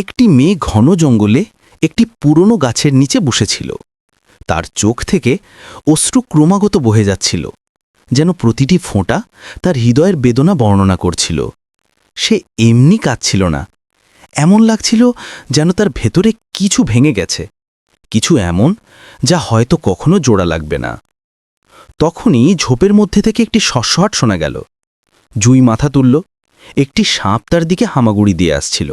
একটি মেয়ে ঘন জঙ্গলে একটি পুরনো গাছের নিচে বসেছিল। তার চোখ থেকে অশ্রু ক্রমাগত বহে যাচ্ছিল, যেন প্রতিটি ফোঁটা তার হৃদয়ের বেদনা বর্ণনা করছিল। সে এমনি কাঁদছিল না, এমন লাগছিল যেন তার ভেতরে কিছু ভেঙে গেছে, কিছু এমন যা হয়তো কখনো জোড়া লাগবে না। তখনই ঝোপের মধ্যে থেকে একটি শস্যহাট শোনা গেল। জুই মাথা তুলল, একটি সাপ তার দিকে হামাগুড়ি দিয়ে আসছিল।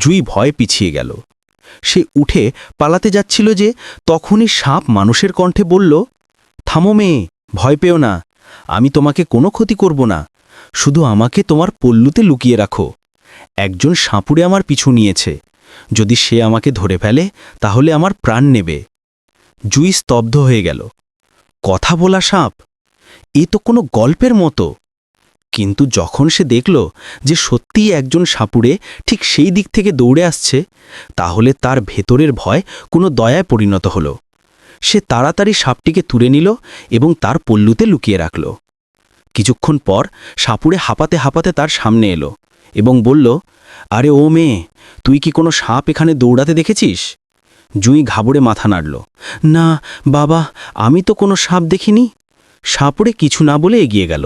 জুই ভয় পিছিয়ে গেল। সে উঠে পালাতে যাচ্ছিল যে তখনই সাপ মানুষের কণ্ঠে বলল, থামো মেয়ে, ভয় পেও না, আমি তোমাকে কোনো ক্ষতি করব না, শুধু আমাকে তোমার পল্লুতে লুকিয়ে রাখো। একজন সাঁপুড়ে আমার পিছু নিয়েছে, যদি সে আমাকে ধরে ফেলে, তাহলে আমার প্রাণ নেবে জুই স্তব্ধ হয়ে গেল। কথা বলা সাপ, এ তো কোনো গল্পের মতো। কিন্তু যখন সে দেখল যে সত্যিই একজন সাপুড়ে ঠিক সেই দিক থেকে দৌড়ে আসছে, তাহলে তার ভেতরের ভয় কোনো দয়ায় পরিণত হল। সে তাড়াতাড়ি সাপটিকে তুলে নিল এবং তার পল্লুতে লুকিয়ে রাখল। কিছুক্ষণ পর সাপুড়ে হাঁপাতে হাঁপাতে তার সামনে এলো এবং বলল, আরে ও মেয়ে, তুই কি কোনো সাপ এখানে দৌড়াতে দেখেছিস? জুঁই ঘাবড়ে মাথা নাড়ল, না, বাবা, আমি তো কোনো সাপ দেখিনি। সাপুড়ে কিছু না বলে এগিয়ে গেল।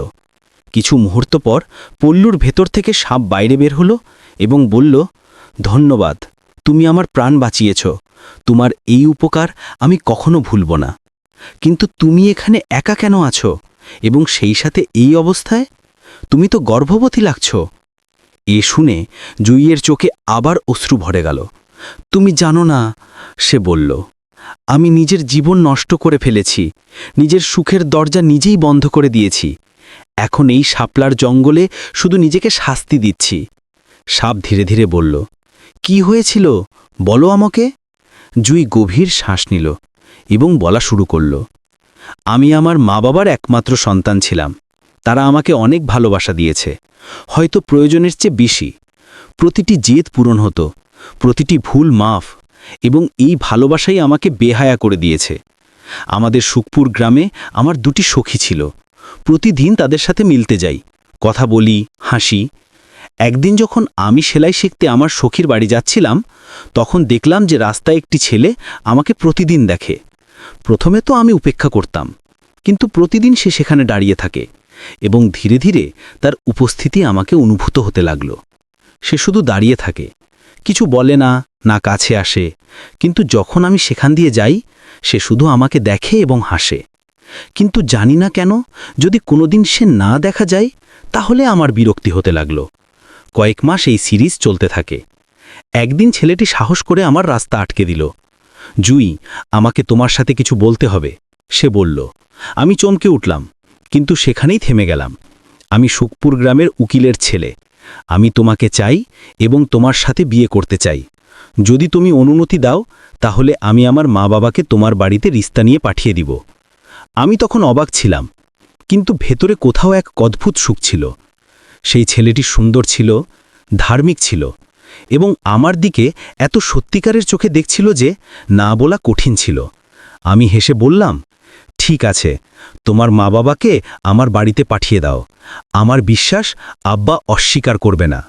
কিছু মুহূর্ত পর পল্লুর ভেতর থেকে সাপ বাইরে বের হলো এবং বলল, ধন্যবাদ, তুমি আমার প্রাণ বাঁচিয়েছ। তোমার এই উপকার আমি কখনো ভুলব না। কিন্তু তুমি এখানে একা কেন আছো এবং সেই সাথে এই অবস্থায়? তুমি তো গর্ভবতী লাগছ এ শুনে জুইয়ের চোখে আবার অশ্রু ভরে গেল। তুমি জানো না, সে বলল, আমি নিজের জীবন নষ্ট করে ফেলেছি। নিজের সুখের দরজা নিজেই বন্ধ করে দিয়েছি। এখন এই শাপলার জঙ্গলে শুধু নিজেকে শাস্তি দিচ্ছি। সাপ ধীরে ধীরে বলল, কি হয়েছিল? বলো আমাকে। জুই গভীর শ্বাস নিল এবং বলা শুরু করল, আমি আমার মা বাবার একমাত্র সন্তান ছিলাম। তারা আমাকে অনেক ভালোবাসা দিয়েছে। হয়তো প্রয়োজনের চেয়ে বেশি। প্রতিটি জেদ পূরণ হতো, প্রতিটি ভুল মাফ, এবং এই ভালোবাসাই আমাকে বেহায়া করে দিয়েছে। আমাদের সুখপুর গ্রামে আমার দুটি সখী ছিল। প্রতিদিন তাদের সাথে মিলতে যাই। কথা বলি, হাসি। একদিন যখন আমি সেলাই শিখতে আমার সখীর বাড়ি যাচ্ছিলাম, তখন দেখলাম যে রাস্তায় একটি ছেলে আমাকে প্রতিদিন দেখে। প্রথমে তো আমি উপেক্ষা করতাম, কিন্তু প্রতিদিন সে সেখানে দাঁড়িয়ে থাকে এবং ধীরে ধীরে তার উপস্থিতি আমাকে অনুভূত হতে লাগল। সে শুধু দাঁড়িয়ে থাকে, কিছু বলে না না কাছে আসে, কিন্তু যখন আমি সেখান দিয়ে যাই, সে শুধু আমাকে দেখে এবং হাসে। কিন্তু জানি না কেন, যদি কোনোদিন সে না দেখা যায়, তাহলে আমার বিরক্তি হতে লাগল। কয়েক মাস এই সিরিজ চলতে থাকে। একদিন ছেলেটি সাহস করে আমার রাস্তা আটকে দিল। জুই, আমাকে তোমার সাথে কিছু বলতে হবে, সে বলল। আমি চমকে উঠলাম, কিন্তু সেখানেই থেমে গেলাম। আমি সুখপুর গ্রামের উকিলের ছেলে। আমি তোমাকে চাই এবং তোমার সাথে বিয়ে করতে চাই। যদি তুমি অনুমতি দাও, তাহলে আমি আমার মা বাবাকে তোমার বাড়িতে রিস্তা নিয়ে পাঠিয়ে দিব। আমি তখন অবাক ছিলাম, কিন্তু ভেতরে কোথাও এক অদ্ভুত সুখ ছিল। সেই ছেলেটি সুন্দর ছিল, ধার্মিক ছিল এবং আমার দিকে এত সত্যিকারের চোখে দেখছিল যে না বলা কঠিন ছিল। আমি হেসে বললাম, ঠিক আছে, তোমার মা বাবাকে আমার বাড়িতে পাঠিয়ে দাও। আমার বিশ্বাস আব্বা অস্বীকার করবে না।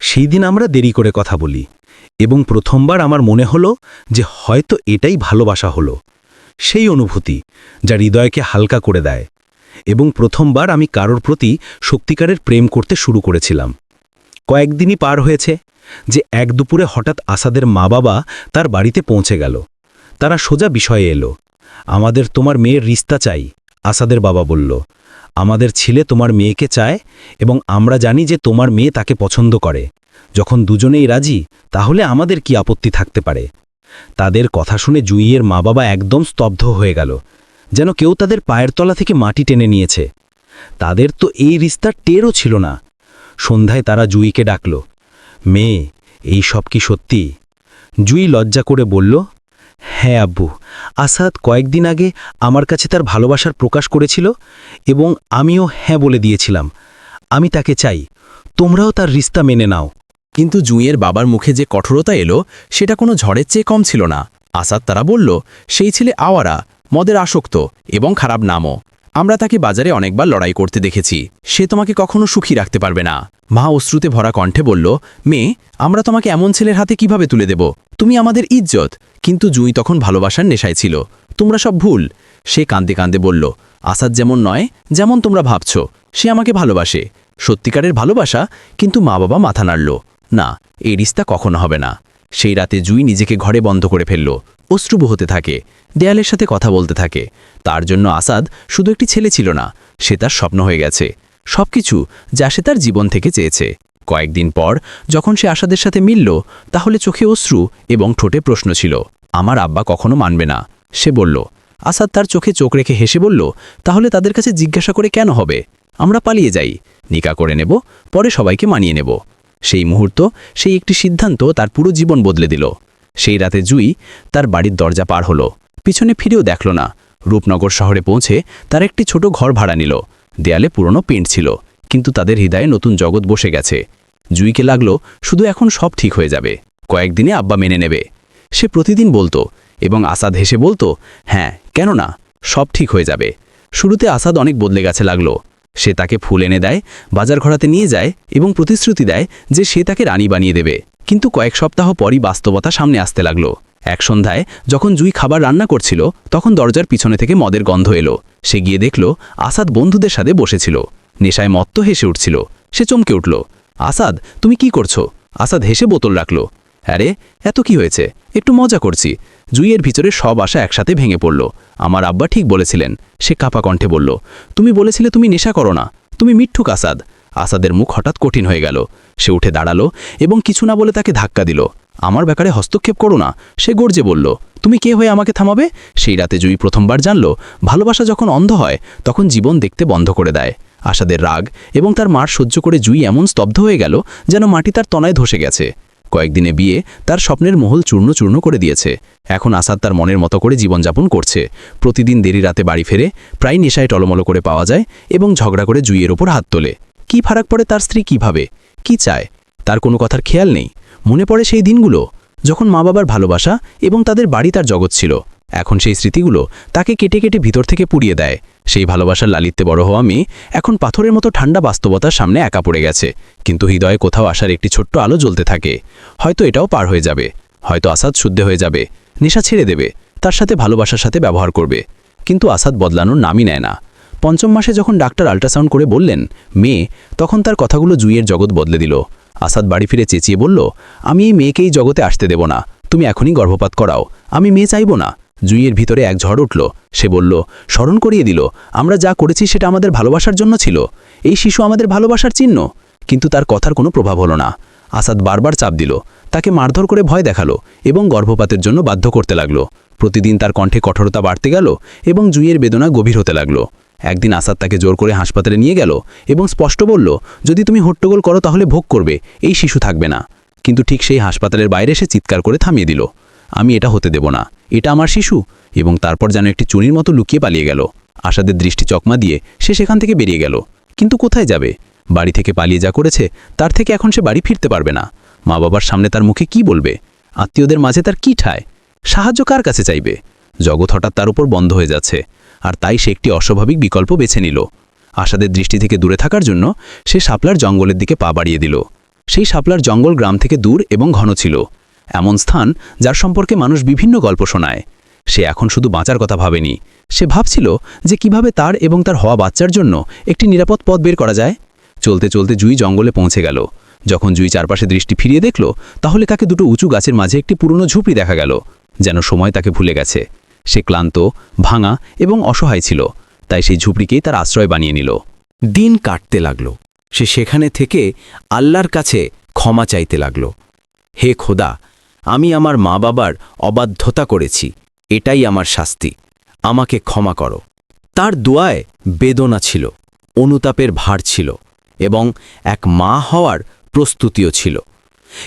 সেই দিন আমরা দেরি করে কথা বলি এবং প্রথমবার আমার মনে হলো যে হয়তো এটাই ভালোবাসা হলো। সেই অনুভূতি যা হৃদয়কে হালকা করে দেয় এবং প্রথমবার আমি কারোর প্রতি সত্যিকারের প্রেম করতে শুরু করেছিলাম। কয়েকদিনই পার হয়েছে যে এক দুপুরে হঠাৎ আসাদের মা বাবা তার বাড়িতে পৌঁছে গেল। তারা সোজা বিষয়ে এলো। আমাদের তোমার মেয়ের রিস্তা চাই, আসাদের বাবা বলল। আমাদের ছেলে তোমার মেয়েকে চায় এবং আমরা জানি যে তোমার মেয়ে তাকে পছন্দ করে। যখন দুজনেই রাজি, তাহলে আমাদের কি আপত্তি থাকতে পারে? তাদের কথা শুনে জুইয়ের মা বাবা একদম স্তব্ধ হয়ে গেল, যেন কেউ তাদের পায়ের তলা থেকে মাটি টেনে নিয়েছে। তাদের তো এই রিস্তার টেরও ছিল না। সন্ধ্যায় তারা জুইকে ডাকল, মেয়ে, এই সব কি সত্যি? জুই লজ্জা করে বলল হ্যাঁ আব্বু, আসাদ কয়েকদিন আগে আমার কাছে তার ভালোবাসার প্রকাশ করেছিল এবং আমিও হ্যাঁ বলে দিয়েছিলাম। আমি তাকে চাই, তোমরাও তার রিস্তা মেনে নাও। কিন্তু জুঁইয়ের বাবার মুখে যে কঠোরতা এলো, সেটা কোনো ঝড়ের চেয়ে কম ছিল না। আসাদ তারা বলল, সেই ছেলে আওয়ারা, মদের আসক্ত এবং খারাপ নামও। আমরা তাকে বাজারে অনেকবার লড়াই করতে দেখেছি। সে তোমাকে কখনো সুখী রাখতে পারবে না। মা অশ্রুতে ভরা কণ্ঠে বলল, মেয়ে, আমরা তোমাকে এমন ছেলের হাতে কীভাবে তুলে দেব? তুমি আমাদের ইজ্জত। কিন্তু জুঁই তখন ভালোবাসার নেশায় ছিল। তোমরা সব ভুল। সে কাঁদতে কাঁদতে বলল, আসাদ যেমন নয়, যেমন তোমরা ভাবছ, সে আমাকে ভালোবাসে। সত্যিকারের ভালোবাসা কিন্তু মা বাবা মাথা নাড়ল। না, এই রিস্তা কখনো হবে না। সেই রাতে জুই নিজেকে ঘরে বন্ধ করে ফেলল অশ্রুব হতে থাকে, দেয়ালের সাথে কথা বলতে থাকে। তার জন্য আসাদ শুধু একটি ছেলে ছিল না, সে তার স্বপ্ন হয়ে গেছে। সবকিছু যা সে তার জীবন থেকে চেয়েছে। কয়েকদিন পর যখন সে আসাদের সাথে মিলল, তাহলে চোখে অশ্রু এবং ঠোঁটে প্রশ্ন ছিল, আমার আব্বা কখনো মানবে না? সে বলল, আসাদ তার চোখে চোখ রেখে হেসে বলল, তাহলে তাদের কাছে জিজ্ঞাসা করে কেন হবে? আমরা পালিয়ে যাই। নিকা করে নেব, পরে সবাইকে মানিয়ে নেব। সেই মুহূর্ত, সেই একটি সিদ্ধান্ত তার পুরো জীবন বদলে দিল। সেই রাতে জুই তার বাড়ির দরজা পার হলো। পিছনে ফিরেও দেখল না। রূপনগর শহরে পৌঁছে তার একটি ছোট ঘর ভাড়া নিল। দেয়ালে পুরনো পেন্ট ছিল, কিন্তু তাদের হৃদয়ে নতুন জগৎ বসে গেছে। জুইকে লাগল, শুধু এখন সব ঠিক হয়ে যাবে। কয়েকদিনে আব্বা মেনে নেবে। সে প্রতিদিন বলতো, এবং আসাদ হেসে বলতো হ্যাঁ কেন না সব ঠিক হয়ে যাবে। শুরুতে আসাদ অনেক বদলে গেছে লাগল। সে তাকে ফুল এনে দেয় বাজার ঘোরাতে নিয়ে যায় এবং প্রতিশ্রুতি দেয় যে সে তাকে রানী বানিয়ে দেবে। কিন্তু কয়েক সপ্তাহ পরই বাস্তবতা সামনে আসতে লাগল। এক সন্ধ্যায় যখন জুই খাবার রান্না করছিল, তখন দরজার পিছনে থেকে মদের গন্ধ এলো। সে গিয়ে দেখল, আসাদ বন্ধুদের সাথে বসেছিল। নেশায় মত্ত হেসে উঠছিল। সে চমকে উঠল, আসাদ, তুমি কি করছ? আসাদ হেসে বোতল রাখল, আরে, এত কি হয়েছে? একটু মজা করছি। জুইয়ের ভিতরে সব আশা একসাথে ভেঙে পড়ল। আমার আব্বা ঠিক বলেছিলেন, সে কাপা কণ্ঠে বলল, তুমি বলেছিলে তুমি নেশা করো না, তুমি মিঠুক আসাদ। আসাদের মুখ হঠাৎ কঠিন হয়ে গেল। সে উঠে দাঁড়াল এবং কিছু না বলে তাকে ধাক্কা দিল। আমার ব্যাপারে হস্তক্ষেপ করো না, সে গর্জে বলল। তুমি কে হয়ে আমাকে থামাবে? সেই রাতে জুই প্রথমবার জানল, ভালোবাসা যখন অন্ধ হয়, তখন জীবন দেখতে বন্ধ করে দেয়। আসাদের রাগ এবং তার মার সহ্য করে জুই এমন স্তব্ধ হয়ে গেল, যেন মাটি তার তনায় ধসে গেছে। কয়েকদিনে বিয়ে তার স্বপ্নের মহল চূর্ণ চূর্ণ করে দিয়েছে। এখন আসাদ তার মনের মতো করে জীবনযাপন করছে। প্রতিদিন দেরি রাতে বাড়ি ফেরে প্রায় নেশায় টলমলো করে পাওয়া যায় এবং ঝগড়া করে জুইয়ের ওপর হাত তোলে। কি ফারাক পড়ে তার স্ত্রী কীভাবে? কি চায়? তার কোনো কথার খেয়াল নেই। মনে পড়ে সেই দিনগুলো, যখন মা বাবার ভালোবাসা এবং তাদের বাড়ি তার জগৎ ছিল। এখন সেই স্মৃতিগুলো তাকে কেটে কেটে ভিতর থেকে পুড়িয়ে দেয়। সেই ভালোবাসার লালিত্যে বড় হওয়া মেয়ে এখন পাথরের মতো ঠান্ডা বাস্তবতার সামনে একা পড়ে গেছে। কিন্তু হৃদয়ে কোথাও আসার একটি ছোট্ট আলো জ্বলতে থাকে। হয়তো এটাও পার হয়ে যাবে। হয়তো আসাদ শুদ্ধ হয়ে যাবে। নেশা ছেড়ে দেবে। তার সাথে ভালোবাসার সাথে ব্যবহার করবে। কিন্তু আসাদ বদলানোর নামই নেয় না। পঞ্চম মাসে যখন ডাক্তার আল্ট্রাসাউন্ড করে বললেন, মেয়ে, তখন তার কথাগুলো জুইয়ের জগৎ বদলে দিল। আসাদ বাড়ি ফিরে চেঁচিয়ে বলল, আমি এই মেয়েকে এই জগতে আসতে দেব না। তুমি এখনই গর্ভপাত করাও। আমি মেয়ে চাইব না। জুইয়ের ভিতরে এক ঝড় উঠল। সে বলল, স্মরণ করিয়ে দিল, আমরা যা করেছি সেটা আমাদের ভালোবাসার জন্য ছিল। এই শিশু আমাদের ভালোবাসার চিহ্ন। কিন্তু তার কথার কোনো প্রভাব হলো না। আসাদ বারবার চাপ দিল, তাকে মারধর করে ভয় দেখাল এবং গর্ভপাতের জন্য বাধ্য করতে লাগল। প্রতিদিন তার কণ্ঠে কঠোরতা বাড়তে গেল এবং জুঁইয়ের বেদনা গভীর হতে লাগল। একদিন আসাদ তাকে জোর করে হাসপাতালে নিয়ে গেল এবং স্পষ্ট বলল, যদি তুমি হট্টগোল করো তাহলে ভোগ করবে, এই শিশু থাকবে না। কিন্তু ঠিক সেই হাসপাতালের বাইরে সে চিৎকার করে থামিয়ে দিল, আমি এটা হতে দেব না। এটা আমার শিশু, এবং তারপর যেন একটি চুনির মতো লুকিয়ে পালিয়ে গেল। আশাদের দৃষ্টি চকমা দিয়ে সে সেখান থেকে বেরিয়ে গেল। কিন্তু কোথায় যাবে? বাড়ি থেকে পালিয়ে যা করেছে, তার থেকে এখন সে বাড়ি ফিরতে পারবে না। মা বাবার সামনে তার মুখে কি বলবে? আত্মীয়দের মাঝে তার কি ঠায়? সাহায্য কার কাছে চাইবে? জগৎ হঠাৎ তার উপর বন্ধ হয়ে যাচ্ছে, আর তাই সে একটি অস্বাভাবিক বিকল্প বেছে নিল। আশাদের দৃষ্টি থেকে দূরে থাকার জন্য সে শাপলার জঙ্গলের দিকে পা বাড়িয়ে দিল। সেই শাপলার জঙ্গল গ্রাম থেকে দূর এবং ঘন ছিল। এমন স্থান যার সম্পর্কে মানুষ বিভিন্ন গল্প শোনায়। সে এখন শুধু বাঁচার কথা ভাবেনি। সে ভাবছিল যে কীভাবে তার এবং তার হওয়া বাচ্চার জন্য একটি নিরাপদ পথ বের করা যায়। চলতে চলতে জুই জঙ্গলে পৌঁছে গেল। যখন জুই চারপাশে দৃষ্টি ফিরিয়ে দেখল, তাহলে তাকে দুটো উঁচু গাছের মাঝে একটি পুরনো ঝুপড়ি দেখা গেল, যেন সময় তাকে ভুলে গেছে। সে ক্লান্ত, ভাঙা এবং অসহায় ছিল, তাই সেই ঝুপড়িকেই তার আশ্রয় বানিয়ে নিল। দিন কাটতে লাগল। সে সেখানে থেকে আল্লাহর কাছে ক্ষমা চাইতে লাগল। হে খোদা আমি আমার মা বাবার অবাধ্যতা করেছি। এটাই আমার শাস্তি। আমাকে ক্ষমা করো। তার দোয়ায় বেদনা ছিল, অনুতাপের ভার ছিল এবং এক মা হওয়ার প্রস্তুতিও ছিল।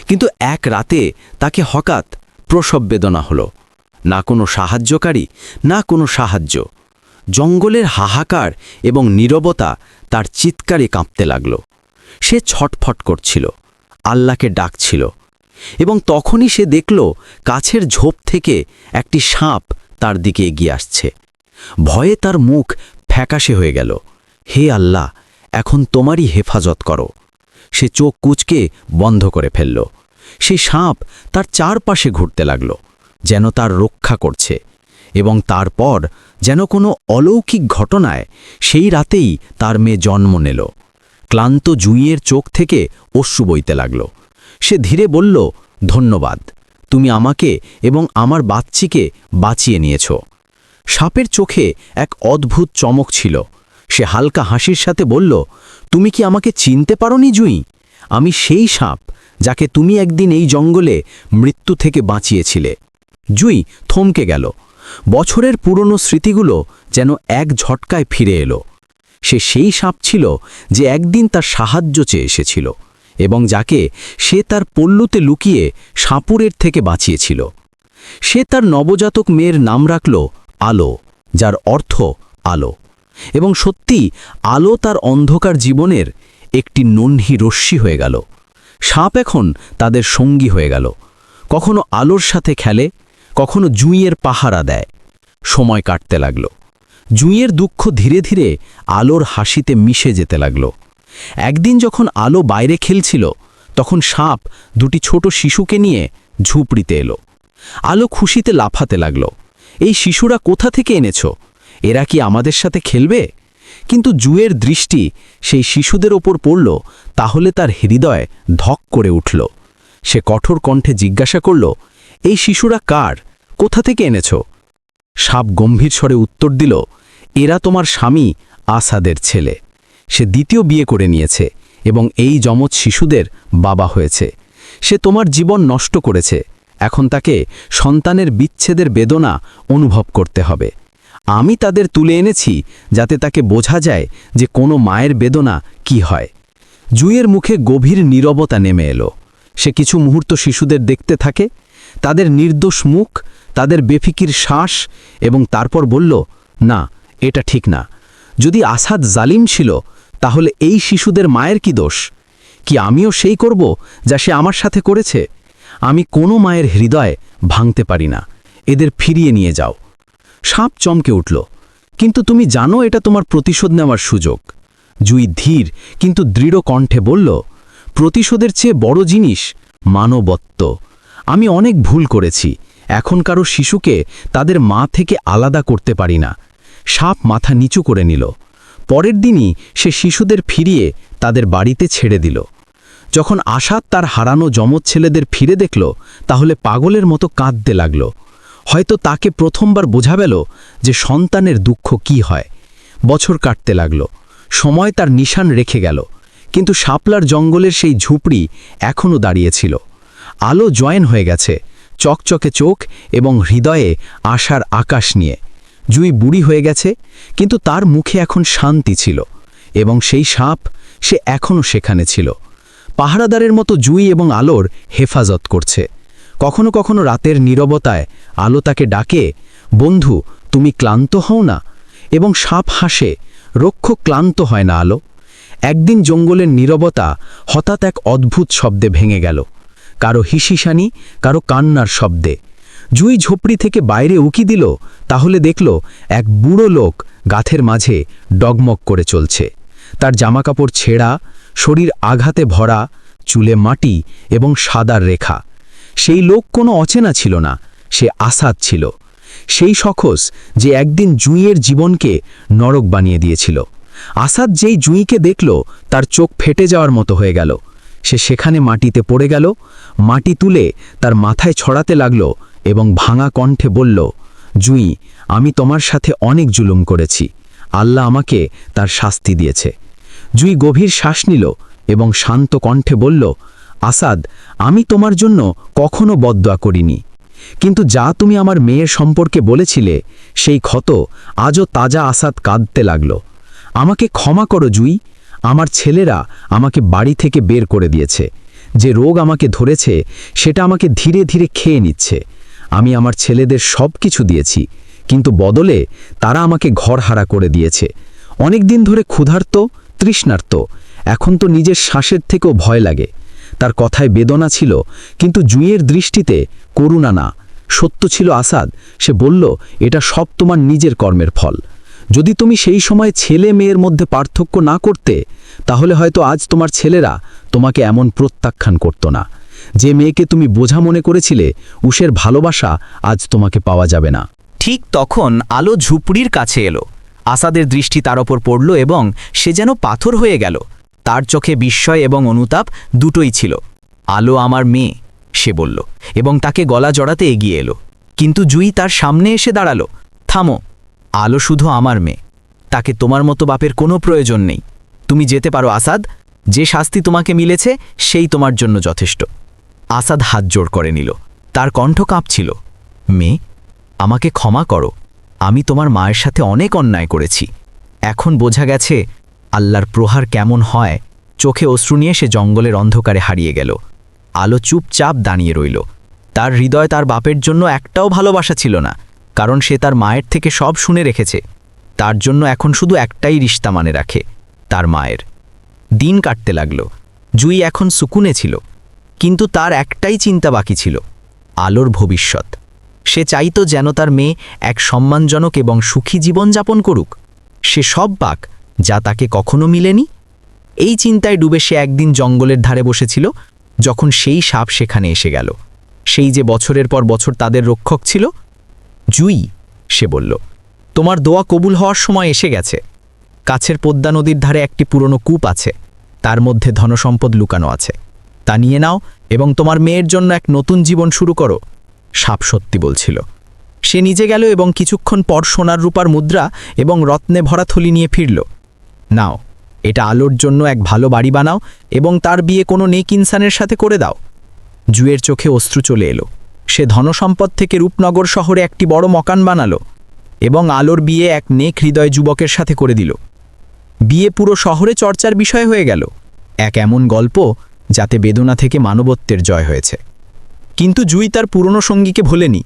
কিন্তু এক রাতে তাকে হঠাৎ প্রসব বেদনা হলো। না কোনো সাহায্যকারী, না কোনো সাহায্য। জঙ্গলের হাহাকার এবং নীরবতা তার চিৎকারে কাঁপতে লাগল। সে ছটফট করছিল, আল্লাহকে ডাকছিল এবং তখনই সে দেখল কাছের ঝোপ থেকে একটি সাপ তার দিকে এগিয়ে আসছে। ভয়ে তার মুখ ফ্যাকাশে হয়ে গেল। হে আল্লাহ, এখন তোমারই হেফাজত করো। সে চোখ কুচকে বন্ধ করে ফেলল। সেই সাপ তার চারপাশে ঘুরতে লাগল, যেন তার রক্ষা করছে এবং তারপর যেন কোনো অলৌকিক ঘটনায় সেই রাতেই তার মেয়ে জন্ম নিল। ক্লান্ত জুঁইয়ের চোখ থেকে অশ্রু বইতে লাগল। সে ধীরে বলল, ধন্যবাদ। তুমি আমাকে এবং আমার বাচ্চিকে বাঁচিয়ে নিয়েছ। সাপের চোখে এক অদ্ভুত চমক ছিল। সে হালকা হাসির সাথে বলল, তুমি কি আমাকে চিনতে পারো নি জুঁই? আমি সেই সাপ যাকে তুমি একদিন এই জঙ্গলে মৃত্যু থেকে বাঁচিয়েছিলে। জুঁই থমকে গেল। বছরের পুরনো স্মৃতিগুলো যেন এক ঝটকায় ফিরে এলো। সে সেই সাপ ছিল যে একদিন তার সাহায্য চেয়ে এসেছিল। এবং যাকে সে তার পল্লুতে লুকিয়ে সাপুরের থেকে বাঁচিয়েছিল। সে তার নবজাতক মেয়ের নাম রাখল আলো, যার অর্থ আলো। এবং সত্যি, আলো তার অন্ধকার জীবনের একটি নন্হি রশ্মি হয়ে গেল। সাপ এখন তাদের সঙ্গী হয়ে গেল। কখনো আলোর সাথে খেলে, কখনো জুঁইয়ের পাহারা দেয়। সময় কাটতে লাগল। জুঁইয়ের দুঃখ ধীরে ধীরে আলোর হাসিতে মিশে যেতে লাগল। একদিন যখন আলো বাইরে খেলছিল, তখন সাপ দুটি ছোট শিশুকে নিয়ে ঝুপড়িতে এলো। আলো খুশিতে লাফাতে লাগল। এই শিশুরা কোথা থেকে এনেছ? এরা কি আমাদের সাথে খেলবে? কিন্তু জুয়ের দৃষ্টি সেই শিশুদের ওপর পড়ল, তাহলে তার হৃদয় ধক করে উঠল। সে কঠোর কণ্ঠে জিজ্ঞাসা করল, এই শিশুরা কার? কোথা থেকে এনেছ? সাপ গম্ভীর স্বরে উত্তর দিল, এরা তোমার স্বামী আসাদের ছেলে। সে দ্বিতীয় বিয়ে করে নিয়েছে এবং এই যমজ শিশুদের বাবা হয়েছে। সে তোমার জীবন নষ্ট করেছে। এখন তাকে সন্তানের বিচ্ছেদের বেদনা অনুভব করতে হবে। আমি তাদের তুলে এনেছি যাতে তাকে বোঝা যায় যে কোনো মায়ের বেদনা কি হয়। জুইয়ের মুখে গভীর নীরবতা নেমে এলো। সে কিছু মুহূর্ত শিশুদের দেখতে থাকে। তাদের নির্দোষ মুখ, তাদের বেফিকির শ্বাস এবং তারপর বলল, না, এটা ঠিক না। যদি আসাদ জালিম ছিল, তাহলে এই শিশুদের মায়ের কি দোষ? কি আমিও সেই করব যা সে আমার সাথে করেছে? আমি কোনো মায়ের হৃদয় ভাঙতে পারি না। এদের ফিরিয়ে নিয়ে যাও। সাপ চমকে উঠল। কিন্তু তুমি জানো এটা তোমার প্রতিশোধ নেওয়ার সুযোগ। জুই ধীর কিন্তু দৃঢ় কণ্ঠে বলল, প্রতিশোধের চেয়ে বড় জিনিস মানবত্ব। আমি অনেক ভুল করেছি। এখন কারও শিশুকে তাদের মা থেকে আলাদা করতে পারি না। সাপ মাথা নিচু করে নিল। পরের দিনই সে শিশুদের ফিরিয়ে তাদের বাড়িতে ছেড়ে দিল। যখন আশাদ তার হারানো যমজ ছেলেদের ফিরে দেখল, তাহলে পাগলের মতো কাঁদতে লাগল। হয়তো তাকে প্রথমবার বোঝা গেল যে সন্তানের দুঃখ কি হয়। বছর কাটতে লাগল, সময় তার নিশান রেখে গেল, কিন্তু শাপলার জঙ্গলের সেই ঝুপড়ি এখনও দাঁড়িয়েছিল। আলো জয়েন হয়ে গেছে, চকচকে চোখ এবং হৃদয়ে আশার আকাশ নিয়ে। জুই বুড়ি হয়ে গেছে, কিন্তু তার মুখে এখন শান্তি ছিল এবং সেই সাপ সে এখনও সেখানে ছিল। পাহারাদারের মতো জুই এবং আলোর হেফাজত করছে। কখনো কখনো রাতের নীরবতায় আলো তাকে ডাকে, বন্ধু, তুমি ক্লান্ত হও না? এবং সাপ হাসে, রক্ষক ক্লান্ত হয় না আলো। একদিন জঙ্গলের নীরবতা হঠাৎ এক অদ্ভুত শব্দে ভেঙে গেল। কারও হিসিসানি, কারও কান্নার শব্দে। জুই ঝোপড়ি থেকে বাইরে উকি দিল, তাহলে দেখল এক বুড়ো লোক গাথের মাঝে ডগমগ করে চলছে। তার জামাকাপড় ছেঁড়া, শরীর আঘাতে ভরা, চুলে মাটি এবং সাদার রেখা। সেই লোক কোনো অচেনা ছিল না, সে আসাদ ছিল। সেই শখস যে একদিন জুঁইয়ের জীবনকে নরক বানিয়ে দিয়েছিল। আসাদ যেই জুঁইকে দেখল, তার চোখ ফেটে যাওয়ার মতো হয়ে গেল। সে সেখানে মাটিতে পড়ে গেল, মাটি তুলে তার মাথায় ছড়াতে লাগল এবং ভাঙা কণ্ঠে বলল, জুঁই, আমি তোমার সাথে অনেক জুলুম করেছি। আল্লাহ আমাকে তার শাস্তি দিয়েছে। জুই গভীর শ্বাস নিল এবং শান্ত কণ্ঠে বলল, আসাদ, আমি তোমার জন্য কখনো বদয়া করিনি। কিন্তু যা তুমি আমার মেয়ের সম্পর্কে বলেছিলে, সেই ক্ষত আজও তাজা আসাদ কাঁদতে লাগল। আমাকে ক্ষমা করো জুই, আমার ছেলেরা আমাকে বাড়ি থেকে বের করে দিয়েছে। যে রোগ আমাকে ধরেছে, সেটা আমাকে ধীরে ধীরে খেয়ে নিচ্ছে। আমি আমার ছেলেদের সব কিছু দিয়েছি, কিন্তু বদলে তারা আমাকে ঘরহারা করে দিয়েছে। অনেক দিন ধরে ক্ষুধার্ত, তৃষ্ণার্ত। এখন তো নিজের শ্বাসের থেকেও ভয় লাগে। তার কথায় বেদনা ছিল, কিন্তু জুঁইয়ের দৃষ্টিতে করুণা না। সত্য ছিল আসাদ। সে বলল, এটা সব তোমার নিজের কর্মের ফল। যদি তুমি সেই সময় ছেলে মেয়ের মধ্যে পার্থক্য না করতে, তাহলে হয়তো আজ তোমার ছেলেরা তোমাকে এমন প্রত্যাখ্যান করত না। যে মেয়েকে তুমি বোঝা মনে করেছিলে, উষের ভালোবাসা আজ তোমাকে পাওয়া যাবে না। ঠিক তখন আলো ঝুপড়ির কাছে এলো। আসাদের দৃষ্টি তার ওপর পড়ল এবং সে যেন পাথর হয়ে গেল। তার চোখে বিস্ময় এবং অনুতাপ দুটোই ছিল। আলো আমার মেয়ে, সে বলল, এবং তাকে গলা জড়াতে এগিয়ে এলো। কিন্তু জুই তার সামনে এসে দাঁড়াল। থামো, আলো শুধু আমার মেয়ে। তাকে তোমার মতো বাপের কোনো প্রয়োজন নেই। তুমি যেতে পারো আসাদ, যে শাস্তি তোমাকে মিলেছে, সেই তোমার জন্য যথেষ্ট। আসাদ হাত জোড় করে নিল। তার কণ্ঠ কাঁপছিল। মেয়ে, আমাকে ক্ষমা করো। আমি তোমার মায়ের সাথে অনেক অন্যায় করেছি। এখন বোঝা গেছে আল্লাহর প্রহার কেমন হয়। চোখে অশ্রু নিয়ে সে জঙ্গলের অন্ধকারে হারিয়ে গেল। আলো চুপচাপ দাঁড়িয়ে রইল। তার হৃদয় তার বাপের জন্য একটাও ভালোবাসা ছিল না, কারণ সে তার মায়ের থেকে সব শুনে রেখেছে। তার জন্য এখন শুধু একটাই রিস্তা মানে রাখে, তার মায়ের। দিন কাটতে লাগল। জুই এখন সুকুনে ছিল। কিন্তু তার একটাই চিন্তা বাকি ছিল, আলোর ভবিষ্যৎ। সে চাইতো যেন তার মেয়ে এক সম্মানজনক এবং সুখী জীবনযাপন করুক। সে সব বাক যা তাকে কখনো মিলেনি। এই চিন্তায় ডুবে সে একদিন জঙ্গলের ধারে বসেছিল, যখন সেই সাপ সেখানে এসে গেল। সেই যে বছরের পর বছর তাদের রক্ষক ছিল, জুই, সে বলল, তোমার দোয়া কবুল হওয়ার সময় এসে গেছে। কাছের পদ্মা নদীর ধারে একটি পুরনো কূপ আছে, তার মধ্যে ধনসম্পদ লুকানো আছে। তা নিয়ে নাও এবং তোমার মেয়ের জন্য এক নতুন জীবন শুরু করো, সাপ সত্যি বলছিল। সে নিজে গেল এবং কিছুক্ষণ পর সোনার রূপার মুদ্রা এবং রত্নে ভরা থলি নিয়ে ফিরল। নাও, এটা আলোর জন্য এক ভালো বাড়ি বানাও এবং তার বিয়ে কোনো নেক ইনসানের সাথে করে দাও। জুয়ের চোখে অশ্রু চলে এলো। সে ধনসম্পদ থেকে রূপনগর শহরে একটি বড় মকান বানালো এবং আলোর বিয়ে এক নেক হৃদয় যুবকের সাথে করে দিল। বিয়ে পুরো শহরে চর্চার বিষয় হয়ে গেল। এক এমন গল্প যাতে বেদনা থেকে মানবত্বের জয় হয়েছে। কিন্তু জুই তার পুরনো সঙ্গীকে ভোলেনি।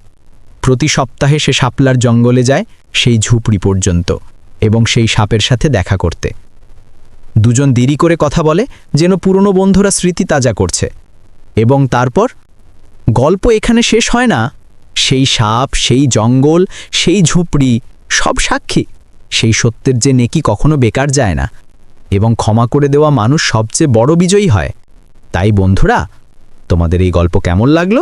প্রতি সপ্তাহে সে সাপলার জঙ্গলে যায় সেই ঝুপড়ি পর্যন্ত এবং সেই সাপের সাথে দেখা করতে। দুজন দেরি করে কথা বলে যেন পুরনো বন্ধুরা স্মৃতি তাজা করছে। এবং তারপর, গল্প এখানে শেষ হয় না? সেই সাপ, সেই জঙ্গল, সেই ঝুপড়ি, সব সাক্ষী। সেই সত্যের যে নেকি কখনো বেকার যায় না। এবং ক্ষমা করে দেওয়া মানুষ সবচেয়ে বড় বিজয়ী হয়। তাই বন্ধুরা তোমাদের এই গল্প কেমন লাগল?